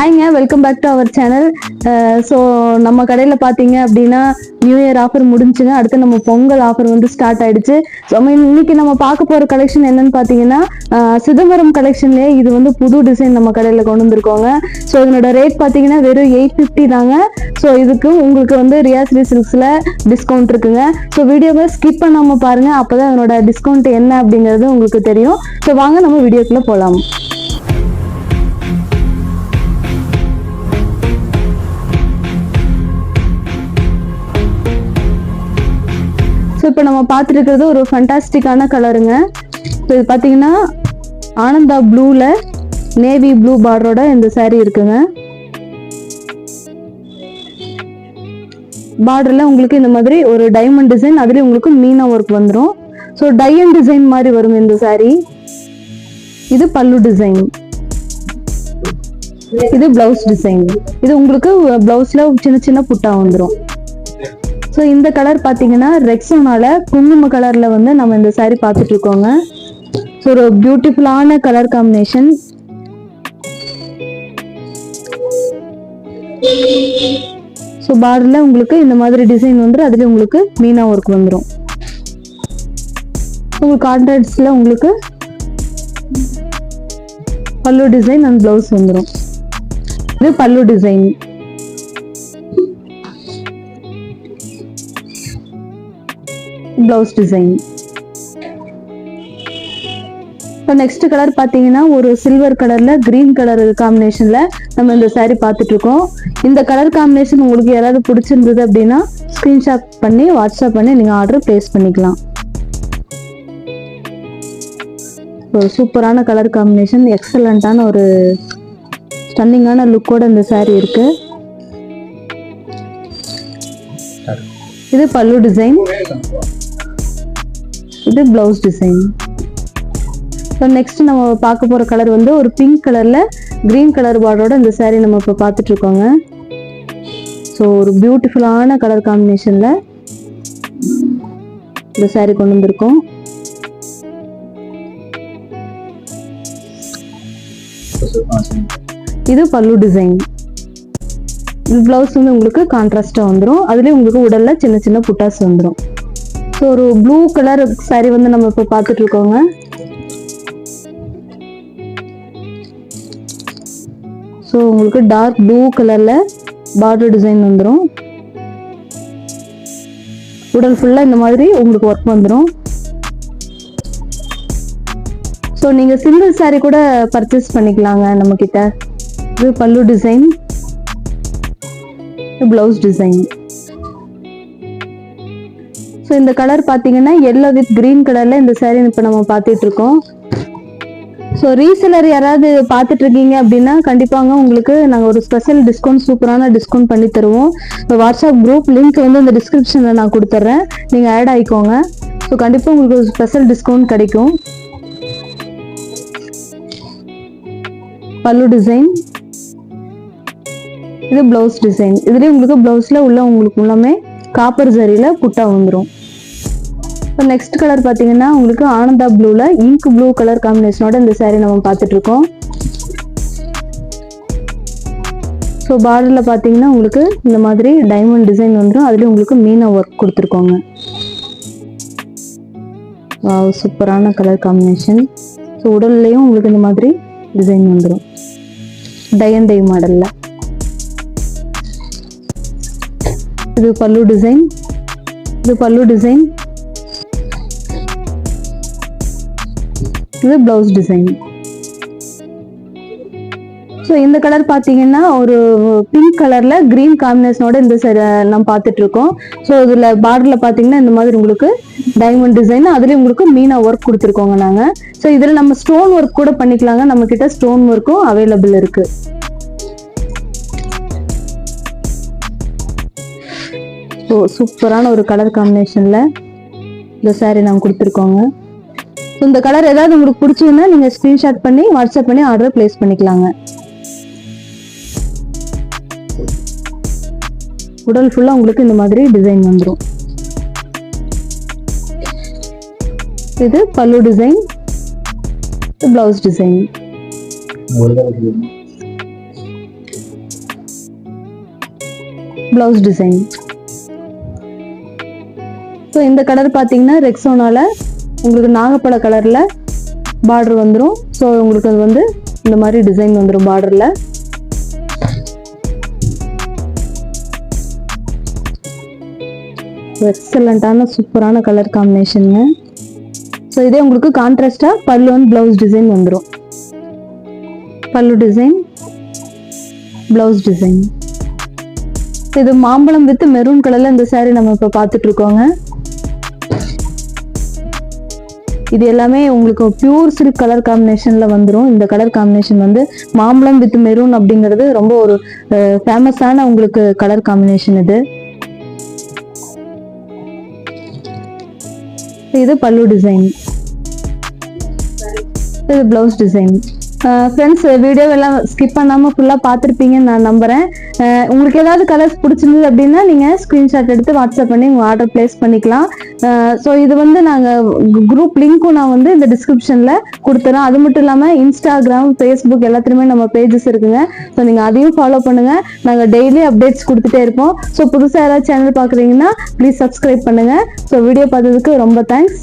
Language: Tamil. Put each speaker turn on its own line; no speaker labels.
ஹாய்ங்க welcome back to our channel so நம்ம கடையில் பார்த்தீங்க அப்படின்னா நியூ இயர் ஆஃபர் முடிஞ்சுங்க. அடுத்து நம்ம பொங்கல் ஆஃபர் வந்து ஸ்டார்ட் ஆயிடுச்சு. ஸோ இன்னைக்கு நம்ம பார்க்க போகிற கலெக்ஷன் என்னன்னு பார்த்தீங்கன்னா சிதம்பரம் கலெக்ஷன்லேயே இது வந்து புது டிசைன் நம்ம கடையில் கொண்டு வந்திருக்கோங்க. ஸோ இதனோட ரேட் பார்த்தீங்கன்னா வெறும் எயிட் ஃபிஃப்டி தாங்க. ஸோ இதுக்கு உங்களுக்கு வந்து ரியாஸ்ரீ சில்க்ஸில் டிஸ்கவுண்ட் இருக்குங்க. ஸோ வீடியோவை ஸ்கிப் பண்ணாமல் பாருங்கள் அப்போ தான் அதனோட டிஸ்கவுண்ட் என்ன அப்படிங்கிறது உங்களுக்கு தெரியும். ஸோ வாங்க நம்ம வீடியோக்குள்ளே போகலாம் ஸோ இப்போ நம்ம பார்த்துட்டு ஒரு ஃபண்டாஸ்டிக்கான கலருங்க ஸோ இது பார்த்தீங்கன்னா ஆனந்தா ப்ளூவில் நேவி ப்ளூ பார்டரோட இந்த சேரீ இருக்குங்க. பார்டரில் உங்களுக்கு இந்த மாதிரி ஒரு டைமண்ட் டிசைன் அதுலேயும் உங்களுக்கு மீனா ஒர்க் வந்துடும் ஸோ டையன் டிசைன் மாதிரி வருங்க இந்த சாரீ இது பல்லு டிசைன் இது பிளவுஸ் டிசைன் இது உங்களுக்கு பிளவுஸ்ல சின்ன சின்ன புட்டா வந்துடும் ஸோ இந்த கலர் பார்த்தீங்கன்னா ரெக்ஸோனால குங்கும கலரில் வந்து நம்ம இந்த saree பார்த்துட்டு இருக்கோங்க ஸோ ஒரு பியூட்டிஃபுல்லான கலர் காம்பினேஷன் ஸோ பார்டரில் உங்களுக்கு இந்த மாதிரி டிசைன் வந்துடும் அதுல உங்களுக்கு மீனா ஒர்க் வந்துடும் உங்களுக்கு கான்ட்ராக்ட்ஸில் உங்களுக்கு பல்லு டிசைன் அண்ட் ப்ளவுஸ் வந்துடும் இது பல்லு டிசைன் பிளவுஸ் டிசைன் இப்போ நெக்ஸ்ட் கலர் பார்த்தீங்கன்னா ஒரு சில்வர் கலர்ல கிரீன் கலர் காம்பினேஷன்ல நம்ம இந்த saree பார்த்துட்டு இருக்கோம் இந்த கலர் காம்பினேஷன் உங்களுக்கு யாராவது பிடிச்சிருந்தது அப்படின்னா ஸ்கிரீன்ஷாட் பண்ணி வாட்ஸ்அப் பண்ணி நீங்க ஆர்டர் பிளேஸ் பண்ணிக்கலாம். ஒரு சூப்பரான கலர் காம்பினேஷன் எக்ஸலண்ட்டான ஒரு ஸ்டன்னிங்கான லுக்கோட இந்த saree இருக்கு. இது பல்லு டிசைன் இது ப்ளவுஸ் டிசைன் ஸோ நெக்ஸ்ட் நம்ம பார்க்க போகிற கலர் வந்து ஒரு பிங்க் கலரில் க்ரீன் கலர் பார்டரோட இந்த சேரீ நம்ம இப்போ பார்த்துட்ருக்கோங்க ஸோ ஒரு பியூட்டிஃபுல்லான கலர் காம்பினேஷனில் இந்த சேரீ கொண்டு வந்திருக்கோம். இது பல்லு டிசைன் இது பிளவுஸ் வந்து உங்களுக்கு கான்ட்ராஸ்டாக வந்துடும் அதுலேயும் உங்களுக்கு உடலில் சின்ன சின்ன புட்டாஸ் வந்துடும் ஸோ ஒரு ப்ளூ கலர் saree வந்து நம்ம இப்போ பார்த்துட்டு இருக்கோங்க ஸோ உங்களுக்கு டார்க் ப்ளூ கலரில் பார்டர் டிசைன் வந்துடும் உடல் ஃபுல்லாக இந்த மாதிரி உங்களுக்கு ஒர்க் வந்துடும் ஸோ நீங்கள் சிங்கிள் saree கூட பர்ச்சேஸ் பண்ணிக்கலாங்க நம்மக்கிட்ட இது பல்லு டிசைன் ப்ளவுஸ் டிசைன் ஸோ இந்த கலர் பார்த்தீங்கன்னா எல்லோ வித் க்ரீன் கலரில் இந்த saree இப்போ நம்ம பார்த்துட்ருக்கோம் ஸோ ரீசெலர் யாராவது பார்த்துட்டு இருக்கீங்க அப்படின்னா கண்டிப்பாங்க உங்களுக்கு நாங்கள் ஒரு ஸ்பெஷல் டிஸ்கவுண்ட் சூப்பரான டிஸ்கவுண்ட் பண்ணி தருவோம். இப்போ வாட்ஸ்அப் குரூப் லிங்க் வந்து இந்த டிஸ்கிரிப்ஷனில் நான் கொடுத்துட்றேன். நீங்கள் ஆட் ஆகிக்கோங்க ஸோ கண்டிப்பாக உங்களுக்கு ஒரு ஸ்பெஷல் டிஸ்கவுண்ட் கிடைக்கும். பல்லு டிசைன் இது பிளவுஸ் டிசைன் இதுலேயும் உங்களுக்கு பிளவுஸில் உள்ள உங்களுக்கு எல்லாமே காப்பர் ஜரியில் புட்டா வந்துடும் இப்போ நெக்ஸ்ட் கலர் பார்த்தீங்கன்னா உங்களுக்கு ஆனந்தா ப்ளூவில் இங்க் ப்ளூ கலர் காம்பினேஷனோட இந்த சேரீ நம்ம பார்த்துட்டு இருக்கோம் ஸோ பார்டரில் பார்த்தீங்கன்னா உங்களுக்கு இந்த மாதிரி டைமண்ட் டிசைன் வந்துடும் அதுலேயும் உங்களுக்கு மீனா ஒர்க் கொடுத்துருக்கோங்க. வாவ் சூப்பரான கலர் காம்பினேஷன் ஸோ உடல்லையும் உங்களுக்கு இந்த மாதிரி டிசைன் வந்துடும் டை அண்ட் டை மாடலில் இது பல்லு டிசைன் இது பல்லு டிசைன் இது பிளவுஸ் டிசைன் ஸோ இந்த கலர் பார்த்தீங்கன்னா ஒரு பிங்க் கலரில் க்ரீன் காம்பினேஷனோட இந்த சரி நம்ம பார்த்துட்டு இருக்கோம் ஸோ இதில் பார்டரில் பார்த்தீங்கன்னா இந்த மாதிரி உங்களுக்கு டைமண்ட் டிசைன் அதுலேயும் உங்களுக்கு மீனா ஒர்க் கொடுத்துருக்கோங்க நாங்கள் ஸோ இதில் நம்ம ஸ்டோன் ஒர்க் கூட பண்ணிக்கலாங்க. நம்ம கிட்ட ஸ்டோன் ஒர்க்கும் அவைலபிள் இருக்கு. ஸோ சூப்பரான ஒரு கலர் காம்பினேஷனில் இந்த saree நாங்கள் கொடுத்துருக்கோங்க. இந்த கலர் ஏதாவது உங்களுக்கு பிடிச்சிருந்தா நீங்கள் ஸ்க்ரீன்ஷாட் பண்ணி வாட்ஸ்அப் பண்ணி ஆர்டர் பிளேஸ் பண்ணிக்கலாங்க. உடல் ஃபுல்லாக உங்களுக்கு இந்த மாதிரி டிசைன் வந்துடும் இது பல்லு design blouse design blouse design so இந்த கலர் பார்த்தீங்கன்னா ரெக்ஸோனால உங்களுக்கு நாகப்பழ கலரில் பார்டர் வந்துடும் ஸோ உங்களுக்கு அது வந்து இந்த மாதிரி டிசைன் வந்துடும் பார்டரில் எக்ஸலண்ட்டான சூப்பரான கலர் காம்பினேஷனுங்க ஸோ இதே உங்களுக்கு கான்ட்ராஸ்டாக பல்லு வந்து ப்ளவுஸ் டிசைன் வந்துடும் பல்லு டிசைன் ப்ளவுஸ் டிசைன் இது மாம்பழம் வித் மெரூன் கலர்ல இந்த சாரீ நம்ம இப்போ பார்த்துட்ருக்கோங்க இது எல்லாமே உங்களுக்கு பியூர் சில்க் கலர் காம்பினேஷனில் வந்துடும் இந்த கலர் காம்பினேஷன் வந்து மாம்பழம் வித் மெரூன் அப்படிங்கிறது ரொம்ப ஒரு ஃபேமஸான உங்களுக்கு கலர் காம்பினேஷன் இது. இது பல்லு டிசைன் இது பிளவுஸ் டிசைன் ஃப்ரெண்ட்ஸ் வீடியோ எல்லாம் ஸ்கிப் பண்ணாமல் ஃபுல்லாக பார்த்துருப்பீங்கன்னு நான் நம்புகிறேன் உங்களுக்கு ஏதாவது கலர்ஸ் பிடிச்சிருந்தது அப்படின்னா நீங்கள் ஸ்க்ரீன்ஷாட் எடுத்து வாட்ஸ்அப் பண்ணி உங்கள் ஆர்டர் ப்ளேஸ் பண்ணிக்கலாம். ஸோ இது வந்து நாங்கள் குரூப் லிங்க்கும் நான் வந்து இந்த டிஸ்கிரிப்ஷனில் கொடுத்துறேன். அது மட்டும் இல்லாமல் இன்ஸ்டாகிராம் ஃபேஸ்புக் எல்லாத்துலேயுமே நம்ம பேஜஸ் இருக்குங்க. ஸோ நீங்கள் அதையும் ஃபாலோ பண்ணுங்கள் நாங்கள் டெய்லி அப்டேட்ஸ் கொடுத்துட்டே இருப்போம். ஸோ புதுசாக யாராவது சேனல் பார்க்குறீங்கன்னா ப்ளீஸ் சப்ஸ்கிரைப் பண்ணுங்கள் ஸோ வீடியோ பார்த்ததுக்கு ரொம்ப தேங்க்ஸ்